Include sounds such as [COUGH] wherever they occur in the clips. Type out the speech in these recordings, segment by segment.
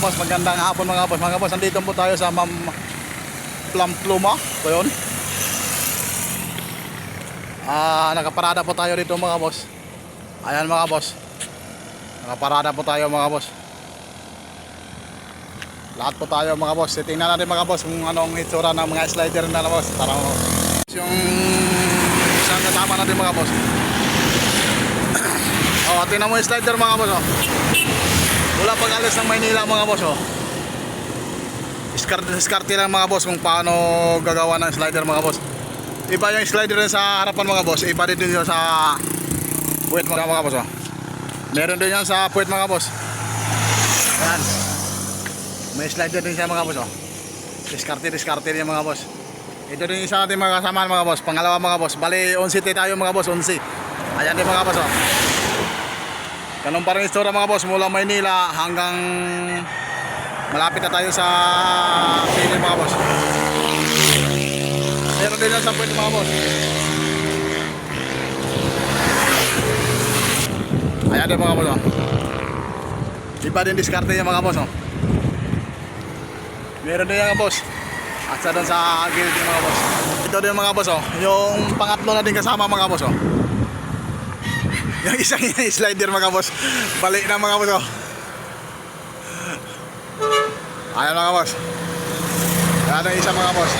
boss, magandang hapon mga boss. Mga boss, nandito po tayo sa Ma'am Plumpluma. So yun. Ah, nakaparada po tayo dito mga boss. Ayan mga boss. Nakaparada po tayo mga boss. Lahat po tayo mga boss. Tingnan natin mga boss kung anong itsura ng mga slider na boss. Tara mga boss. Yung isang kasama natin mga boss. [COUGHS] oh, tingnan mo yung slider mga boss. Oh. Wala pag alis ng Maynila mga boss oh. Diskarte, diskarte lang mga boss kung paano gagawa ng slider mga boss. Iba yung slider rin sa harapan mga boss, iba din din sa puwet mga, mga boss oh. Meron din yan sa puwet mga boss. Ayan. May slider din siya mga boss oh. Diskarte, diskarte din mga boss. Ito din isa natin mga kasama mga boss. Pangalawa mga boss. Bali, 11 tayo mga boss, 11. Ayan din mga boss oh. Ganun pa rin istorya mga boss mula Maynila hanggang malapit na tayo sa Pili mga boss. Meron din lang sa pwede mga boss. Ayan din mga boss. Oh. Iba din diskarte niya mga boss. Oh. Meron din yan mga boss. At sa doon sa gilid mga boss. Ito din mga boss. Oh. Yung pangatlo na din kasama mga boss. Oh. Yung isang [LAUGHS] slider mga boss. Balik na mga boss. Oh. Ayan mga boss. Ayan ang isa mga boss.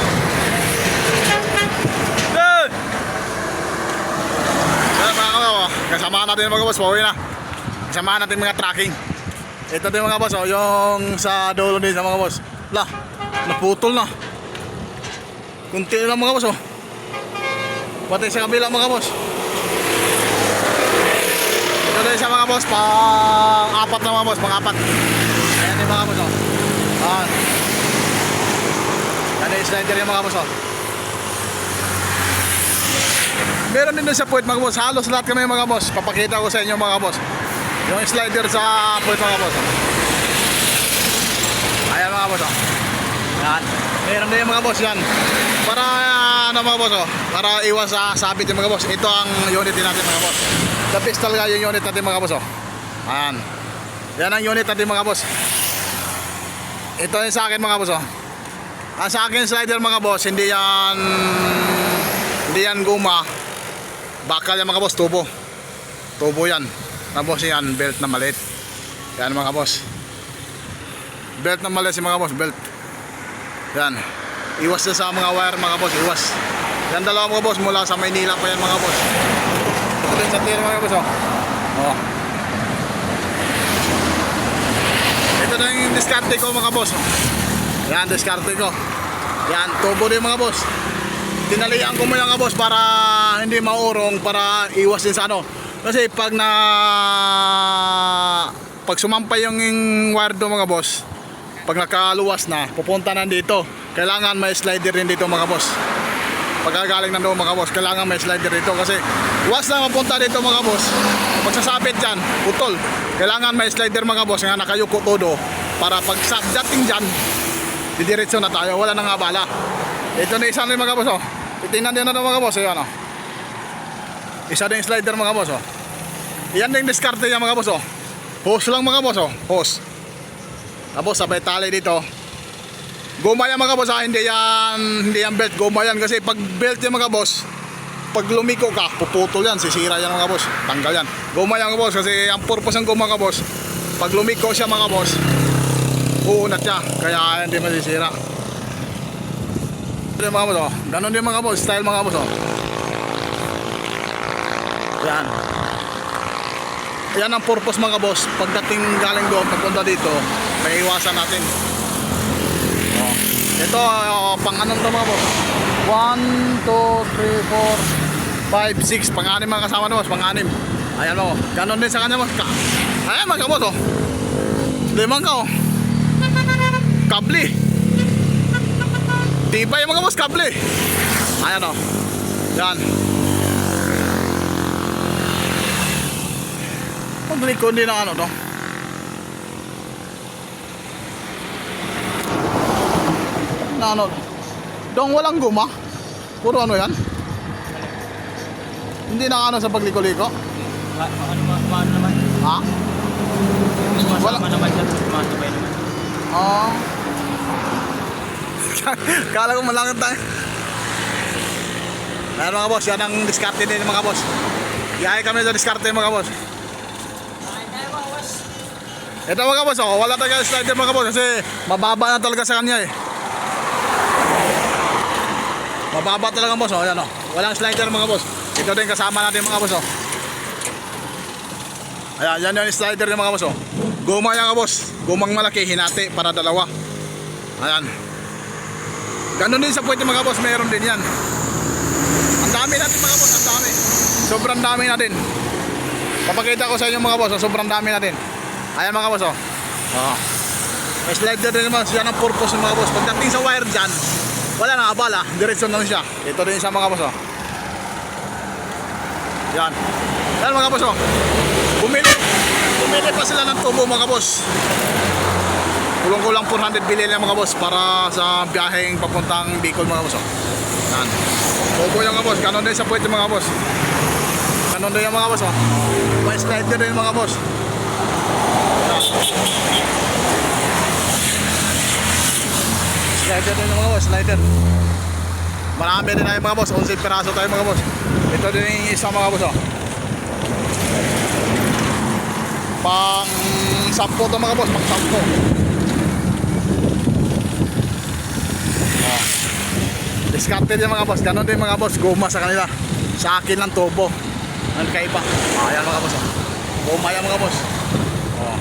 Ayan mga boss. oh. Kasamahan natin mga boss. Pauwi na. Kasamahan natin mga tracking. Ito din mga boss. Oh. Yung sa dulo din sa mga boss. La, naputol na. Kunti lang mga boss. Oh. Pati sa kabila mga boss. Ito din sa mga boss, pang apat na mga boss, pang apat. Ayan yung mga boss, oh. Ayan. Yan yung slider yung mga boss, oh. Meron din doon sa puwet mga boss, halos lahat kami mga boss. Papakita ko sa inyo mga boss. Yung slider sa puwet mga boss. oh. Ayan mga boss, oh. Yan. Meron din mga boss yan. Para ano mga boss, oh. Para iwas sa sabit yung mga boss. Ito ang unit din natin mga boss. The best talaga yung unit natin mga boss oh. Ayan. Yan ang unit natin mga boss. Ito yung sa akin mga boss oh. Ang sa akin slider mga boss, hindi yan hindi yan guma. Bakal yan mga boss, tubo. Tubo yan. Tapos yan, belt na maliit. Yan mga boss. Belt na maliit si mga boss, belt. Yan. Iwas na sa mga wire mga boss, iwas. Yan dalawa mga boss, mula sa Maynila pa yan mga boss. Ito sa tira mga boss oh. Ito na yung diskarte ko mga boss. Yan, diskarte ko. Yan, tubo din mga boss. Tinalian ko yan mga boss para hindi maurong para iwas din sa ano. Kasi pag na pag sumampay yung wire do mga boss, pag nakaluwas na, pupunta na dito. Kailangan may slider din dito mga boss pagkagaling ng doon mga boss, kailangan may slider dito kasi was na mapunta dito mga boss. Pagsasabit dyan, putol. Kailangan may slider mga boss nga nakayuko todo para pag dating dyan, didiretso na tayo, wala nang abala. Ito na isa na yung mga boss oh. Titingnan din na mga boss, ayan oh. Isa din yung slider mga boss oh. Yan din diskarte niya mga boss oh. Hose lang mga boss oh, hose. Tapos sabay tali dito, Goma yan mga boss ha, hindi yan, hindi yan belt, goma yan kasi pag belt yan mga boss, pag lumiko ka, puputol yan, sisira yan mga boss, tanggal yan. Goma yan mga boss kasi ang purpose ng goma mga boss, pag lumiko siya mga boss, uunat siya, kaya hindi masisira. Ito yung mga boss oh, ganun din mga boss, style mga boss oh. Yan. Yan ang purpose mga boss, pagdating galing doon, pagpunta dito, may iwasan natin. Ito, uh, pang anong to mga boss? 1, 2, 3, 4, 5, 6. Pang-anim mga kasama na boss, pang-anim. Ayan mo, ganon din sa kanya boss. Ka Ayan mga boss oh. Limang ka oh. Kabli. Tibay mga boss, kabli. Ayan oh. Yan. Paglikod din ng ano to. Na ano dong walang guma puro ano yan hindi na ano sa pagliko-liko ano, ma- ano naman? ha Wala- naman siya, sumasabay naman. Oo. [LAUGHS] Kala ko malangit tayo. Ayan mga boss, yan ang diskarte din mga boss. Iyahe kami sa diskarte mga boss. Ito mga boss, oh, wala talaga slider mga boss kasi mababa na talaga sa kanya eh. Mababa talaga boss, oh, yan oh. Walang slider mga boss. Ito din kasama natin mga boss, oh. Ayan, yan yung slider ng mga boss, oh. Guma yan mga boss. Gumang malaki, hinati para dalawa. Ayan. Ganon din sa puwete mga boss, meron din yan. Ang dami natin mga boss, ang dami. Sobrang dami natin. Papakita ko sa inyo mga boss, oh, sobrang dami natin. Ayan mga boss, oh. Oh. May slider din naman, yan ang purpose mga boss. Pagdating sa wire dyan, wala na abala, diretso na siya. Ito din siya mga boss, oh. Yan. Yan mga boss, oh. Bumili. Bumili pa sila ng tubo mga boss. Kulang-kulang 400 bili lang mga boss para sa biyaheng papuntang Bicol mga boss. oh. Yan. Tubo yung mga boss. Ganon din sa puwete mga boss. Ganon din yung mga boss. Oh. May slider din mga boss. Yan. Slider din mga boss. Slider. Marami din tayo mga boss. 11 piraso tayo mga boss. Ito din yung isa mga boss. Oh. Pang sampo to mga boss. Pang sampo. Diskarte din mga boss. Ganon din mga boss. Guma sa kanila. Sa akin lang tubo. Ang kaiba. Oh, ayan mga boss. Oh. Guma yan mga boss. Oh.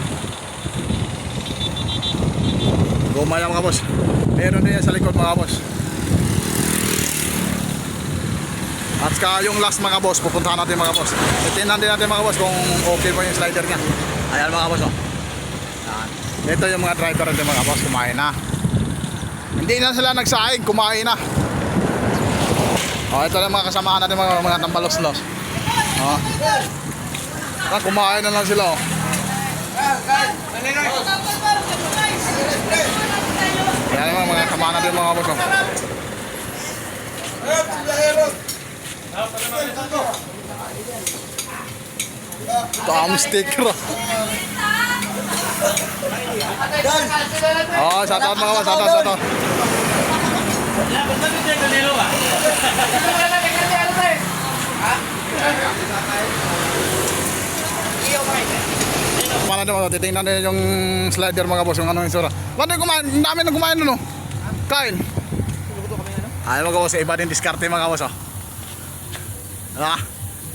Yan mga boss. Meron din yan sa likod mga boss. At saka yung last mga boss, pupuntahan natin mga boss. Titingnan din natin mga boss kung okay mo yung slider niya. Ayan mga boss. Oh. Yan. Ito yung mga driver natin mga boss, kumain na. Hindi na sila nagsaing, kumain na. Oh, ito lang mga kasamahan natin mga mga tambalos-los. Oh. Ah, kumain na lang sila. Oh. Yan mga mga kasamahan natin mga boss. Oh. Tom sticker. Oh, shout out mga boss, shout out, shout out. Mana naman, titingnan din yung slider mga boss, yung ano yung sura. Ba't yung kumain? Ang dami nang kumain nun, oh. Kain. Ay mga boss, iba din diskarte mga boss, oh. Ah,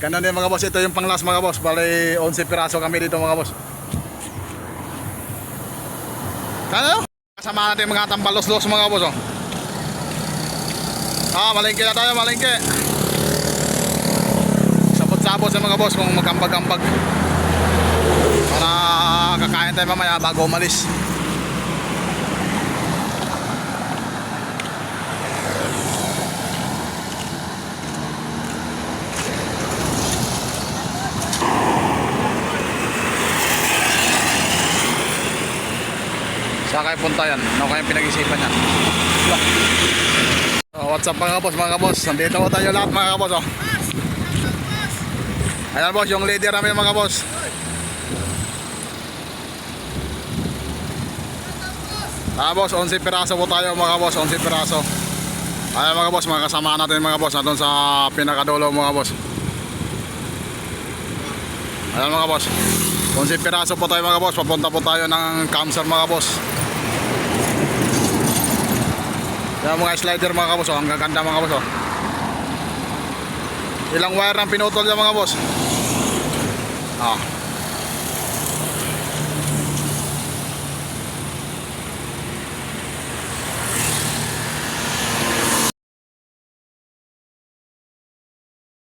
ganun din mga boss, ito yung pang last mga boss. Bali, 11 piraso kami dito mga boss. Kano? Kasama natin mga tambalos-los mga boss, oh. Ah, malingke na tayo, malingke. Sabot-sabot sa mga boss kung magambag-ambag. Kakain tayo mamaya bago umalis. Saan kayo punta yan? Ano kayong pinag-isipan yan? So, what's up mga boss, mga boss? Nandito ko tayo lahat mga boss. Oh. Ayan boss, yung leader namin mga boss. Ah boss, 11 piraso po tayo mga boss, 11 piraso. Ayan mga boss, mga kasama natin mga boss, nandun sa pinakadulo mga boss. Ayan mga boss. 11 piraso po tayo mga boss, papunta po tayo ng Kamsar mga boss. Yan mga slider mga kabos, oh. ang gaganda mga kabos. Oh. Ilang wire ang pinutol yan mga boss. Ah.